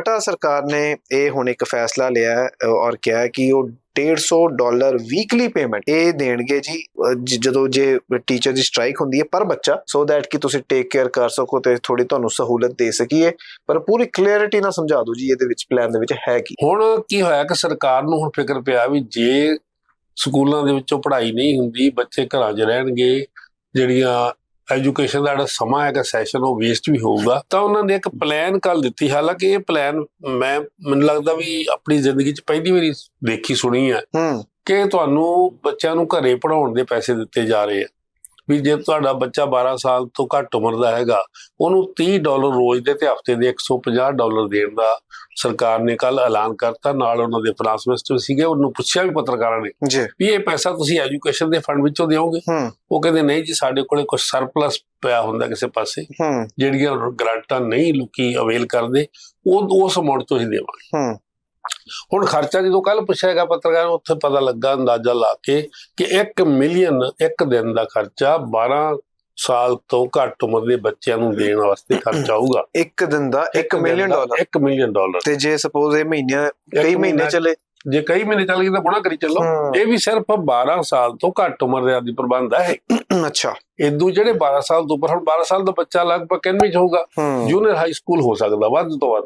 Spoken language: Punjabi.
ਅਲਬਰਟਾ ਸਰਕਾਰ ਨੇ ਇਹ ਹੁਣ ਇੱਕ ਫੈਸਲਾ ਲਿਆ ਔਰ ਕਿਹਾ ਕਿ ਉਹ 150 ਡਾਲਰ ਵੀਕਲੀ ਪੇਮੈਂਟ ਇਹ ਦੇਣਗੇ ਜੀ ਜਦੋਂ ਜੇ ਟੀਚਰ ਦੀ ਸਟ੍ਰਾਈਕ ਹੁੰਦੀ ਹੈ ਪਰ ਬੱਚਾ ਸੋ ਦੈਟ ਕਿ ਤੁਸੀਂ ਟੇਕ ਕੇਅਰ ਕਰ ਸਕੋ ਤੇ ਥੋੜੀ ਤੁਹਾਨੂੰ ਸਹੂਲਤ ਦੇ ਸਕੀਏ, ਪਰ ਪੂਰੀ ਕਲੈਰਿਟੀ ਨਾਲ ਸਮਝਾ ਦਿਓ ਜੀ, ਇਹਦੇ ਵਿੱਚ ਪਲਾਨ ਦੇ ਵਿੱਚ ਹੈ ਕੀ। ਹੁਣ ਕੀ ਹੋਇਆ ਕਿ ਸਰਕਾਰ ਨੂੰ ਹੁਣ ਫਿਕਰ ਪਿਆ ਵੀ ਜੇ ਸਕੂਲਾਂ ਦੇ ਵਿੱਚੋਂ ਪੜ੍ਹਾਈ ਨਹੀਂ ਹੁੰਦੀ, ਬੱਚੇ ਘਰਾਂ 'ਚ ਰਹਿਣਗੇ, ਜਿਹੜੀਆਂ ਐਜੂਕੇਸ਼ਨ ਦਾ ਜਿਹੜਾ ਸਮਾਂ ਹੈਗਾ ਸੈਸ਼ਨ ਉਹ ਵੇਸਟ ਵੀ ਹੋਊਗਾ। ਤਾਂ ਉਹਨਾਂ ਨੇ ਇੱਕ ਪਲਾਨ ਕੱਲ ਦਿੱਤੀ ਹਾਲਾਂਕਿ ਇਹ ਪਲਾਨ ਮੈਂ ਮੈਨੂੰ ਲੱਗਦਾ ਵੀ ਆਪਣੀ ਜ਼ਿੰਦਗੀ 'ਚ ਪਹਿਲੀ ਵਾਰੀ ਦੇਖੀ ਸੁਣੀ ਹੈ ਹੂੰ। ਕਿ ਤੁਹਾਨੂੰ ਬੱਚਿਆਂ ਨੂੰ ਘਰੇ ਪੜਾਉਣ ਦੇ ਪੈਸੇ ਦਿੱਤੇ ਜਾ ਰਹੇ ਆ। ਵੀ ਜੇ ਤੁਹਾਡਾ ਬੱਚਾ 12 ਸਾਲ ਤੋਂ ਘੱਟ ਉਮਰ ਦਾ ਹੈਗਾ ਉਹਨੂੰ 30 ਡਾਲਰ ਰੋਜ਼ ਦੇ ਤੇ ਹਫ਼ਤੇ ਦੇ 150 ਡਾਲਰ ਦੇਣ ਦਾ ਸਰਕਾਰ ਨੇ ਕੱਲ ਐਲਾਨ ਕਰਤਾ। ਨਾਲ ਉਹਨਾਂ ਦੇ ਫਾਈਨਾਂਸ ਮਿਨਿਸਟਰ ਸੀਗੇ ਉਹਨੂੰ ਪੁੱਛਿਆ ਵੀ ਪੱਤਰਕਾਰਾਂ ਨੇ ਵੀ ਇਹ ਪੈਸਾ ਤੁਸੀਂ ਐਜੂਕੇਸ਼ਨ ਦੇ ਫੰਡ ਵਿੱਚੋਂ ਦਿਓਗੇ? ਉਹ ਕਹਿੰਦੇ ਨਹੀਂ ਜੀ ਸਾਡੇ ਕੋਲੇ ਕੁਝ ਸਰਪਲਸ ਪਿਆ ਹੁੰਦਾ ਕਿਸੇ ਪਾਸੇ। ਜਿਹੜੀਆਂ ਗ੍ਰਾਂਟਾਂ ਨਹੀਂ ਲੋਕੀ ਅਵੇਲ ਕਰਦੇ ਉਹ ਉਸ ਅਮਾਉਂਟ ਤੋਂ ਹੀ ਦੇਵਾਂਗੇ। ਹੁਣ ਖਰਚਾ ਜਦੋਂ ਕੱਲ ਪੁੱਛਿਆ ਗਿਆ ਪੱਤਰਕਾਰ ਉੱਥੇ ਪਤਾ ਲੱਗਾ ਅੰਦਾਜ਼ਾ ਲਾ ਕੇ ਕਿ 1 ਮਿਲੀਅਨ ਇੱਕ ਦਿਨ ਦਾ ਖਰਚਾ 12 ਸਾਲ ਤੋਂ ਘੱਟ ਉਮਰ ਦੇ ਬੱਚਿਆਂ ਨੂੰ ਦੇਣ ਵਾਸਤੇ ਖਰਚਾ ਆਊਗਾ। ਇੱਕ ਦਿਨ ਦਾ 1 ਮਿਲੀਅਨ ਡਾਲਰ। 1 million dollar. ਤੇ ਜੇ ਸਪੋਜ਼ ਇਹ ਮਹੀਨਿਆਂ ਕਈ ਮਹੀਨੇ ਮਹੀਨਾ- ਚੱਲੇ। ਜੇ ਕਈ ਮਹੀਨੇ ਚੱਲ ਗਏ ਤਾਂ ਗੁਣਾ ਕਰੀ ਚੱਲੋ। ਇਹ ਵੀ ਸਿਰਫ 12 ਸਾਲ ਤੋਂ ਘੱਟ ਉਮਰ ਦੇ ਆਦੀ ਪ੍ਰਬੰਧ ਹੈ। ਅੱਛਾ। ਇਦੋਂ ਜਿਹੜੇ 12 ਸਾਲ ਤੋਂ ਉੱਪਰ ਹੁਣ 12 ਸਾਲ ਦਾ ਬੱਚਾ ਲਗਭਗ ਕਿੰਨੇ ਚ ਹੋਊਗਾ? ਜੂਨੀਅਰ ਹਾਈ ਸਕੂਲ ਹੋ ਸਕਦਾ ਵੱਧ ਤੋਂ ਵੱਧ।